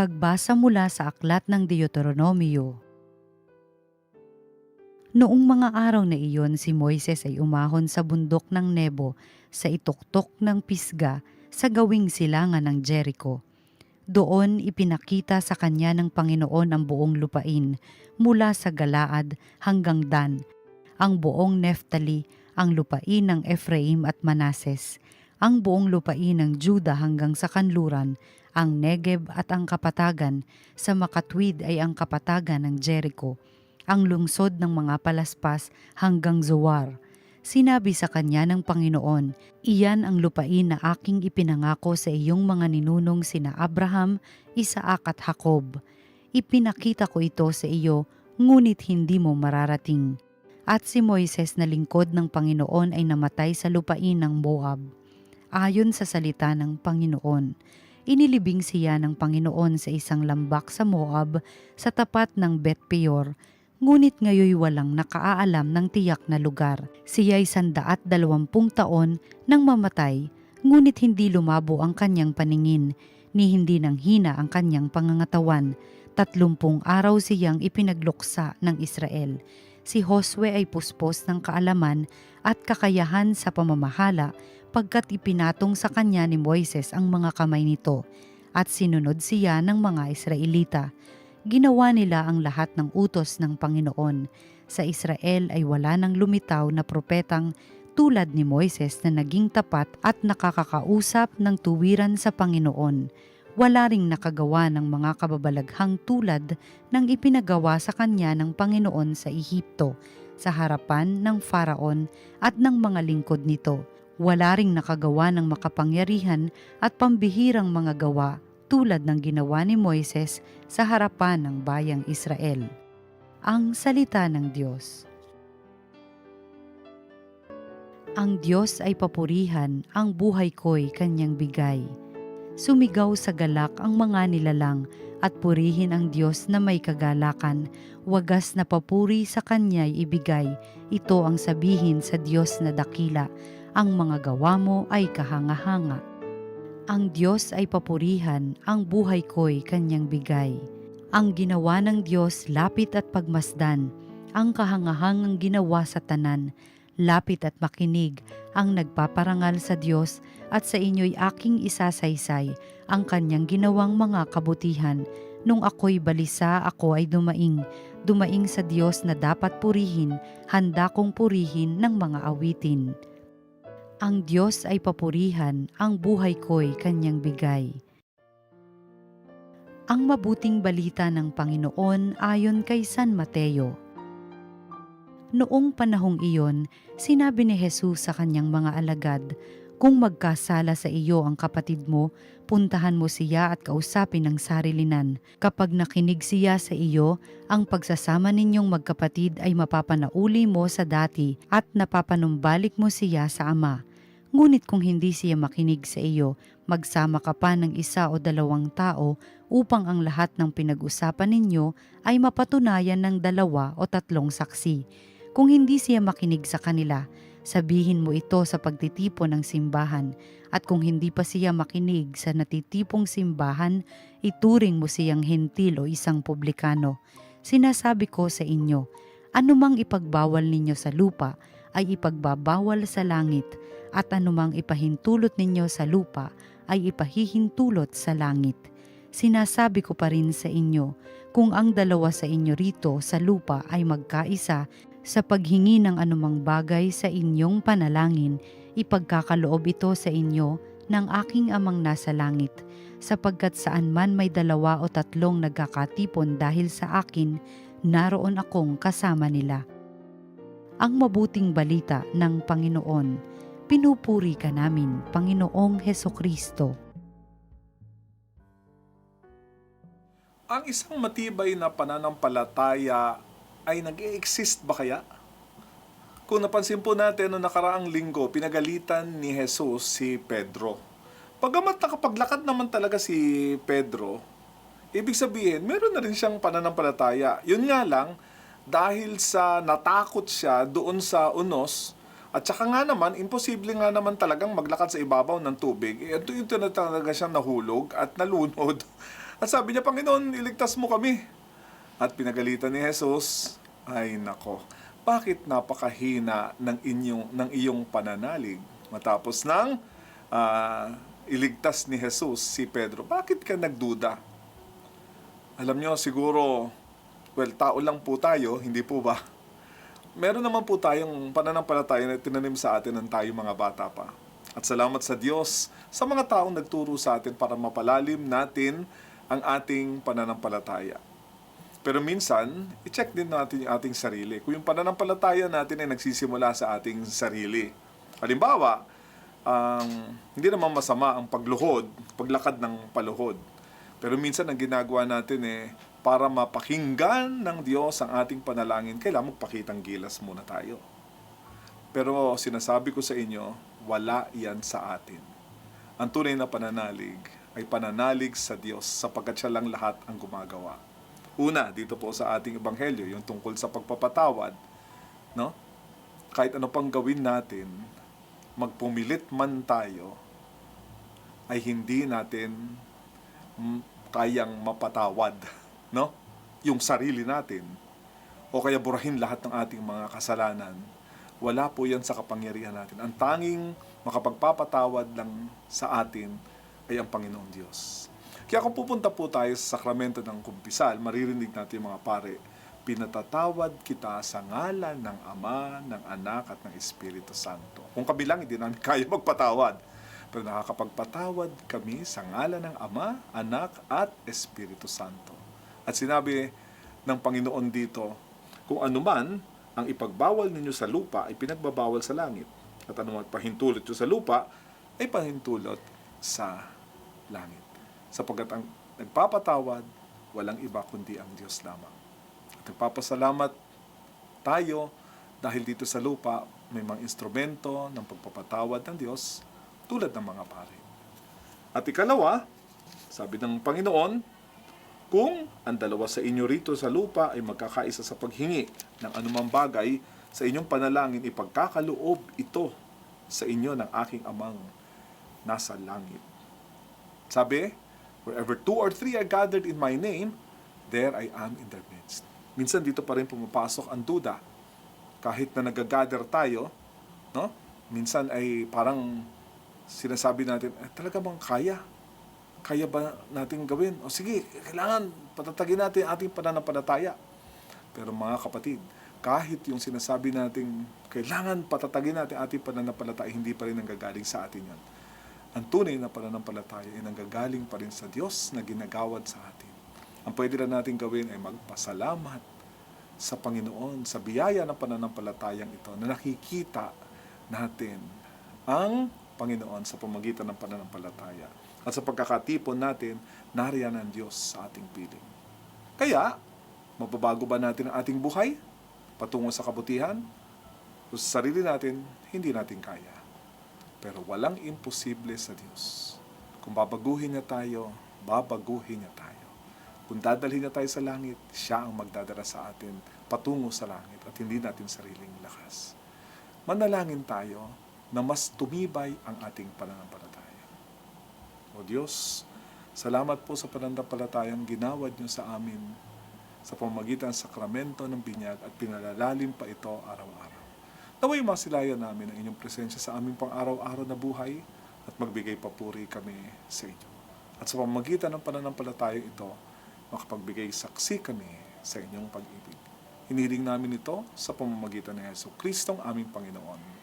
Pagbasa mula sa aklat ng Deuteronomio. Noong mga araw na iyon, si Moises ay umahon sa bundok ng Nebo sa ituktok ng Pisga sa gawing silangan ng Jericho. Doon ipinakita sa kanya ng Panginoon ang buong lupain mula sa Galaad hanggang Dan, ang buong Neftali, ang lupain ng Ephraim at Manases, ang buong lupain ng Juda hanggang sa kanluran, ang Negeb at ang kapatagan, sa makatwid ay ang kapatagan ng Jericho, ang lungsod ng mga palaspas hanggang Zoar. Sinabi sa kanya ng Panginoon, Iyan ang lupain na aking ipinangako sa iyong mga ninunong sina Abraham, Isaac at Jacob. Ipinakita ko ito sa iyo, ngunit hindi mo mararating. At si Moises na lingkod ng Panginoon ay namatay sa lupain ng Moab. Ayon sa salita ng Panginoon, inilibing siya ng Panginoon sa isang lambak sa Moab sa tapat ng Bet Peor, ngunit ngayoy walang nakaaalam ng tiyak na lugar. Siya'y sandaat dalawampung taon nang mamatay, ngunit hindi lumabo ang kanyang paningin, ni hindi nang hina ang kanyang pangangatawan. Tatlumpung araw siyang ipinagluksa ng Israel. Si Josue ay puspos ng kaalaman at kakayahan sa pamamahala pagkat ipinatong sa kanya ni Moises ang mga kamay nito at sinunod siya ng mga Israelita. Ginawa nila ang lahat ng utos ng Panginoon. Sa Israel ay wala nang lumitaw na propetang tulad ni Moises na naging tapat at nakakakausap ng tuwiran sa Panginoon. Wala ring nakagawa ng mga kababalaghang tulad ng ipinagawa sa kanya ng Panginoon sa Ehipto, sa harapan ng Faraon at ng mga lingkod nito. Wala ring nakagawa ng makapangyarihan at pambihirang mga gawa tulad ng ginawa ni Moises sa harapan ng bayang Israel. Ang Salita ng Diyos Ang Diyos ay papurihan, ang buhay ko'y kanyang bigay. Sumigaw sa galak ang mga nilalang at purihin ang Diyos na may kagalakan. Wagas na papuri sa Kanya'y ibigay. Ito ang sabihin sa Diyos na dakila. Ang mga gawa mo ay kahanga-hanga. Ang Diyos ay papurihan, ang buhay ko'y Kanyang bigay. Ang ginawa ng Diyos lapit at pagmasdan, ang kahangahangang ginawa sa tanan, lapit at makinig, ang nagpaparangal sa Diyos at sa inyo'y aking isasaysay ang kanyang ginawang mga kabutihan. Nung ako'y balisa, ako ay dumaing, dumaing sa Diyos na dapat purihin, handa kong purihin ng mga awitin. Ang Diyos ay papurihan, ang buhay ko'y kanyang bigay. Ang mabuting balita ng Panginoon ayon kay San Mateo. Noong panahong iyon, sinabi ni Jesus sa kanyang mga alagad, Kung magkasala sa iyo ang kapatid mo, puntahan mo siya at kausapin ng sarilinan. Kapag nakinig siya sa iyo, ang pagsasama ninyong magkapatid ay mapapanauli mo sa dati at napapanumbalik mo siya sa ama. Ngunit kung hindi siya makinig sa iyo, magsama ka pa ng isa o dalawang tao upang ang lahat ng pinag-usapan ninyo ay mapatunayan ng dalawa o tatlong saksi. Kung hindi siya makinig sa kanila, sabihin mo ito sa pagtitipon ng simbahan at kung hindi pa siya makinig sa natitipong simbahan, ituring mo siyang hentil o isang publikano. Sinasabi ko sa inyo, anumang ipagbawal ninyo sa lupa ay ipagbabawal sa langit at anumang ipahintulot ninyo sa lupa ay ipahihintulot sa langit. Sinasabi ko pa rin sa inyo, kung ang dalawa sa inyo rito sa lupa ay magkaisa sa paghingi ng anumang bagay sa inyong panalangin, ipagkakaloob ito sa inyo ng aking amang nasa langit, sapagkat saan man may dalawa o tatlong nagkakatipon dahil sa akin, naroon akong kasama nila. Ang mabuting balita ng Panginoon, pinupuri ka namin, Panginoong Heso Kristo. Ang isang matibay na pananampalataya ay nag-exist ba kaya? Kung napansin po natin noong nakaraang linggo, pinagalitan ni Jesus si Pedro. Pagamat nakapaglakad naman talaga si Pedro, ibig sabihin, meron na rin siyang pananampalataya. Yun nga lang, dahil sa natakot siya doon sa unos, at saka nga naman, imposible nga naman talagang maglakad sa ibabaw ng tubig. Eh, Ito yung tinatalaga siyang nahulog at nalunod. At sabi niya, Panginoon, iligtas mo kami. At pinagalitan ni Jesus, ay nako, bakit napakahina ng inyong ng iyong pananalig matapos nang ah, iligtas ni Jesus si Pedro? Bakit ka nagduda? Alam nyo, siguro, well, tao lang po tayo, hindi po ba? Meron naman po tayong pananampalataya na tinanim sa atin ng tayo mga bata pa. At salamat sa Diyos sa mga taong nagturo sa atin para mapalalim natin ang ating pananampalataya. Pero minsan, i-check din natin yung ating sarili. Kung yung pananampalataya natin ay nagsisimula sa ating sarili. Halimbawa, ang hindi naman masama ang pagluhod, paglakad ng paluhod. Pero minsan ang ginagawa natin eh, para mapakinggan ng Diyos ang ating panalangin, kailangan magpakitang gilas muna tayo. Pero sinasabi ko sa inyo, wala yan sa atin. Ang tunay na pananalig ay pananalig sa Diyos sapagkat siya lang lahat ang gumagawa. Una, dito po sa ating ebanghelyo, yung tungkol sa pagpapatawad, no? Kahit ano pang gawin natin, magpumilit man tayo, ay hindi natin mm, kayang mapatawad, no? Yung sarili natin o kaya burahin lahat ng ating mga kasalanan. Wala po yan sa kapangyarihan natin. Ang tanging makapagpapatawad lang sa atin ay ang Panginoong Diyos. Kaya kung pupunta po tayo sa sakramento ng kumpisal, maririnig natin yung mga pare, pinatatawad kita sa ngalan ng Ama, ng Anak at ng Espiritu Santo. Kung kami lang, hindi namin kaya magpatawad. Pero nakakapagpatawad kami sa ngalan ng Ama, Anak at Espiritu Santo. At sinabi ng Panginoon dito, kung anuman ang ipagbawal ninyo sa lupa ay pinagbabawal sa langit. At anuman pahintulot nyo sa lupa ay pahintulot sa langit. Sapagkat ang nagpapatawad, walang iba kundi ang Diyos lamang. At nagpapasalamat tayo dahil dito sa lupa may mga instrumento ng pagpapatawad ng Diyos tulad ng mga pare. At ikalawa, sabi ng Panginoon, kung ang dalawa sa inyo rito sa lupa ay magkakaisa sa paghingi ng anumang bagay, sa inyong panalangin ipagkakaloob ito sa inyo ng aking amang nasa langit. Sabi, wherever two or three are gathered in my name, there I am in their midst. Minsan dito pa rin pumapasok ang duda. Kahit na nagagather tayo, no? minsan ay parang sinasabi natin, eh, talaga bang kaya? Kaya ba natin gawin? O sige, kailangan patatagin natin ating pananampalataya. Pero mga kapatid, kahit yung sinasabi natin, kailangan patatagin natin ating pananampalataya, hindi pa rin nanggagaling sa atin yan. Ang tunay na pananampalataya ay nanggagaling pa rin sa Diyos na ginagawad sa atin. Ang pwede lang natin gawin ay magpasalamat sa Panginoon sa biyaya ng pananampalatayang ito na nakikita natin ang Panginoon sa pamagitan ng pananampalataya. At sa pagkakatipon natin, nariyan ang Diyos sa ating piling. Kaya, mababago ba natin ang ating buhay patungo sa kabutihan? O sa sarili natin, hindi natin kaya. Pero walang imposible sa Diyos. Kung babaguhin niya tayo, babaguhin niya tayo. Kung dadalhin niya tayo sa langit, siya ang magdadala sa atin patungo sa langit at hindi natin sariling lakas. Manalangin tayo na mas tumibay ang ating pananampalataya. O Diyos, salamat po sa pananampalatayang ginawad niyo sa amin sa pamagitan ng sakramento ng binyag at pinalalalim pa ito araw-araw. Naway masilayan namin ang inyong presensya sa aming pang-araw-araw na buhay at magbigay papuri kami sa inyo. At sa pamagitan ng pananampalatayang ito, makapagbigay saksi kami sa inyong pag-ibig. Hiniling namin ito sa pamamagitan ng Yeso Kristong aming Panginoon.